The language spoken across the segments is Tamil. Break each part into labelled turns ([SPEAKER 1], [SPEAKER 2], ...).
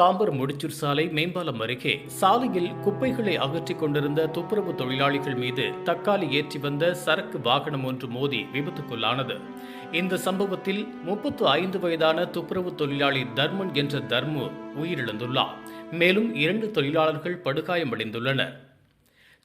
[SPEAKER 1] தாம்பரம் முடிச்சூர் சாலை மேம்பாலம் அருகே சாலையில் குப்பைகளை அகற்றிக் கொண்டிருந்த துப்புரவு தொழிலாளிகள் மீது தக்காளி ஏற்றி வந்த சரக்கு வாகனம் ஒன்று மோதி விபத்துக்குள்ளானது. இந்த சம்பவத்தில் முப்பத்து ஐந்து வயதான துப்புரவு தொழிலாளி தர்மன் என்ற தர்மு உயிரிழந்துள்ளார். மேலும் இரண்டு தொழிலாளர்கள் படுகாயமடைந்துள்ளனர்.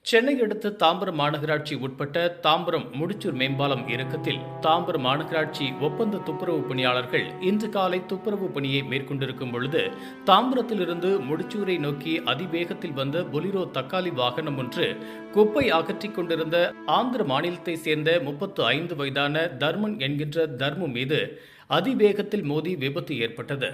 [SPEAKER 1] சென்னை அடுத்த தாம்பரம் மாநகராட்சி உட்பட்ட தாம்பரம் முடிச்சூர் மேம்பாலம் இறக்கத்தில் தாம்பரம் மாநகராட்சி ஒப்பந்த துப்புரவு பணியாளர்கள் இன்று காலை துப்புரவு பணியை மேற்கொண்டிருக்கும் பொழுது தாம்பரத்திலிருந்து முடிச்சூரை நோக்கி அதிவேகத்தில் வந்த பொலிரோ தக்காளி வாகனம் ஒன்று குப்பை அகற்றிக் கொண்டிருந்த ஆந்திர மாநிலத்தை சேர்ந்த முப்பத்து ஐந்து வயதான தர்மன் என்கின்ற தர்மு மீது அதிவேகத்தில் மோதி விபத்து ஏற்பட்டது.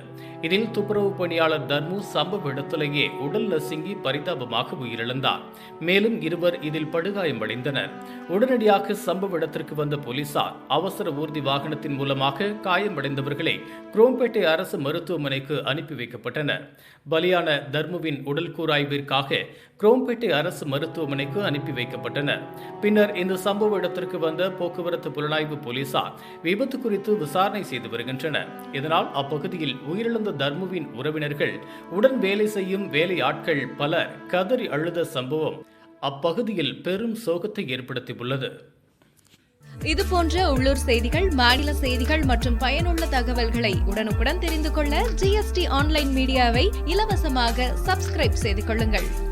[SPEAKER 1] இதில் துப்புரவு பணியாளர் தர்மு சம்பவ இடத்திலேயே உடல் நசுங்கி பரிதாபமாக உயிரிழந்தார். மேலும் இருவர் இதில் படுகாயமடைந்தனர். உடனடியாக சம்பவ இடத்திற்கு வந்த போலீசார் அவசர ஊர்தி வாகனத்தின் மூலமாக காயமடைந்தவர்களை குரோம்பேட்டை அரசு மருத்துவமனைக்கு அனுப்பி வைக்கப்பட்டனர். பலியான தர்முவின் உடல் கூராய்விற்காக குரோம்பேட்டை அரசு மருத்துவமனைக்கு அனுப்பி வைக்கப்பட்டனர். பின்னர் இந்த சம்பவ இடத்திற்கு வந்த போக்குவரத்து புலனாய்வு போலீசார் விபத்து குறித்து விசாரணை செய்து வருகின்றனர் இதனால் அப்பகுதியில் உயிரிழந்த தர்முவின் உறவினர்கள் உடன் வேலை செய்யும் வேலை ஆட்கள் பலர் கதறி அழுத சம்பவம் அப்பகுதியில் பெரும் சோகத்தை ஏற்படுத்தியுள்ளது.
[SPEAKER 2] இது போன்ற உள்ளூர் செய்திகள் மாநில செய்திகள் மற்றும் பயனுள்ள தகவல்களை உடனுக்குடன் தெரிந்து கொள்ள ஜிஎஸ்டி ஆன்லைன் மீடியாவை இலவசமாக சப்ஸ்கிரைப் செய்து கொள்ளுங்கள்.